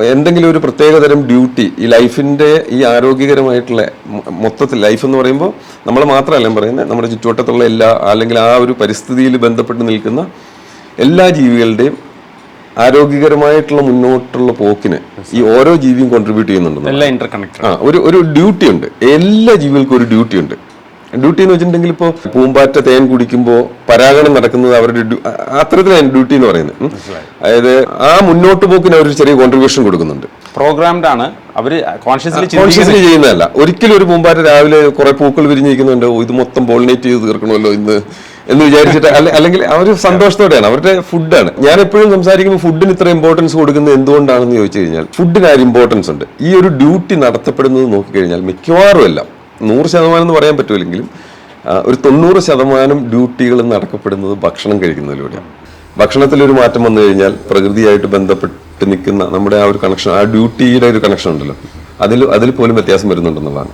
എന്തെങ്കിലും ഒരു പ്രത്യേകതരം ഡ്യൂട്ടി ഈ ലൈഫിന്റെ ഈ ആരോഗ്യകരമായിട്ടുള്ള മൊത്തത്തിൽ ലൈഫ് എന്ന് പറയുമ്പോൾ നമ്മൾ മാത്രമല്ല ഞാൻ പറയുന്നത് നമ്മുടെ ചുറ്റുവട്ടത്തുള്ള എല്ലാ അല്ലെങ്കിൽ ആ ഒരു പരിസ്ഥിതിയിൽ ബന്ധപ്പെട്ട് നിൽക്കുന്ന എല്ലാ ജീവികളുടെയും ആരോഗ്യകരമായിട്ടുള്ള മുന്നോട്ടുള്ള പോക്കിന് ഈ ഓരോ ജീവിയും കോൺട്രിബ്യൂട്ട് ചെയ്യുന്നുണ്ട് ആ ഒരു ഒരു ഡ്യൂട്ടി ഉണ്ട്. എല്ലാ ജീവികൾക്കും ഒരു ഡ്യൂട്ടി ഉണ്ട്. ഡ്യൂട്ടി എന്ന് വെച്ചിട്ടുണ്ടെങ്കിൽ ഇപ്പോൾ പൂമ്പാറ്റ തേൻ കുടിക്കുമ്പോൾ പരാഗണം നടക്കുന്നത് അവരുടെ അത്തരത്തിലാണ് ഡ്യൂട്ടി എന്ന് പറയുന്നത്. അതായത് ആ മുന്നോട്ട് പോക്കിന് അവർ ചെറിയ കോൺട്രിബ്യൂഷൻ കൊടുക്കുന്നുണ്ട്. പ്രോഗ്രാംഡ് ആണ്. അവർ കോൺഷ്യസ്ലി കോൺഷ്യസ്ലി ചെയ്യുന്നതല്ല. ഒരിക്കലും ഒരു പൂമ്പാറ്റ രാവിലെ കുറെ പൂക്കൾ വിരിഞ്ഞിരിക്കുന്നുണ്ട്. ഇത് മൊത്തം പോളിനേറ്റ് ചെയ്ത് തീർക്കണമല്ലോ ഇന്ന് എന്ന് വിചാരിച്ചിട്ട് അല്ലെ- അല്ലെങ്കിൽ അവർ സന്തോഷത്തോടെയാണ്. അവരുടെ ഫുഡാണ് ഞാൻ എപ്പോഴും സംസാരിക്കുമ്പോൾ ഫുഡിന് ഇത്ര ഇമ്പോർട്ടൻസ് കൊടുക്കുന്നത് എന്തുകൊണ്ടാണെന്ന് ചോദിച്ചു കഴിഞ്ഞാൽ ഫുഡിന് ആ ഇമ്പോർട്ടൻസ് ഉണ്ട്. ഈ ഒരു ഡ്യൂട്ടി നടത്തപ്പെടുന്നത് നോക്കിക്കഴിഞ്ഞാൽ മിക്കവാറും എല്ലാം നൂറ് ശതമാനം എന്ന് പറയാൻ പറ്റുമെങ്കിലും ഒരു തൊണ്ണൂറ് ശതമാനം ഡ്യൂട്ടികൾ നടക്കപ്പെടുന്നത് ഭക്ഷണം കഴിക്കുന്നതിലൂടെയാണ് ഭക്ഷണത്തിൽ ഒരു മാറ്റം വന്നു കഴിഞ്ഞാൽ പ്രകൃതിയായിട്ട് ബന്ധപ്പെട്ട് നിൽക്കുന്ന നമ്മുടെ ആ ഒരു കണക്ഷൻ ആ ഡ്യൂട്ടിയുടെ ഒരു കണക്ഷൻ ഉണ്ടല്ലോ. അതിൽ അതിൽ പോലും വ്യത്യാസം വരുന്നുണ്ടെന്നുള്ളതാണ്.